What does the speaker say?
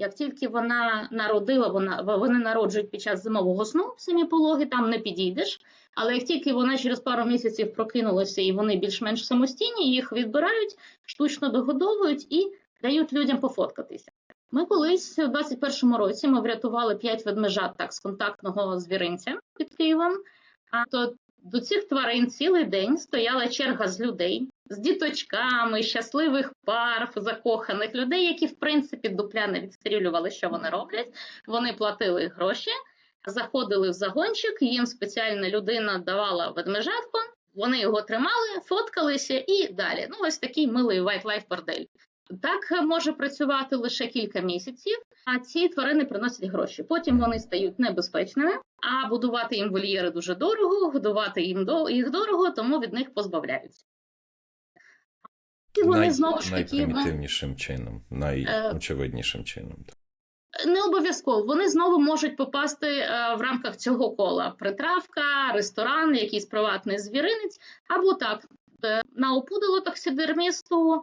Як тільки вона народила, вона вони народжують під час зимового сну самі пологи, там не підійдеш. Але як тільки вона через пару місяців прокинулася і вони більш-менш самостійні, їх відбирають, штучно догодовують і дають людям пофоткатися. Ми колись у 21-му році ми врятували п'ять ведмежат так з контактного звіринця під Києвом. А то до цих тварин цілий день стояла черга з людей, з діточками, щасливих пар, закоханих людей, які в принципі дупля не відстрілювали, що вони роблять. Вони платили гроші, заходили в загончик, їм спеціальна людина давала ведмежатку. Вони його тримали, фоткалися і далі. Ну, ось такий милий white life бордель. Так може працювати лише кілька місяців, а ці тварини приносять гроші. Потім вони стають небезпечними, а будувати їм вольєри дуже дорого, годувати їм до їх дорого, тому від них позбавляються. І вони Най- знову ж таки найпримітивнішим чином, найочевиднішим чином. не обов'язково. Вони знову можуть попасти е, в рамках цього кола: притравка, ресторан, якийсь приватний звіринець, або так. е, На опудало таксидермісту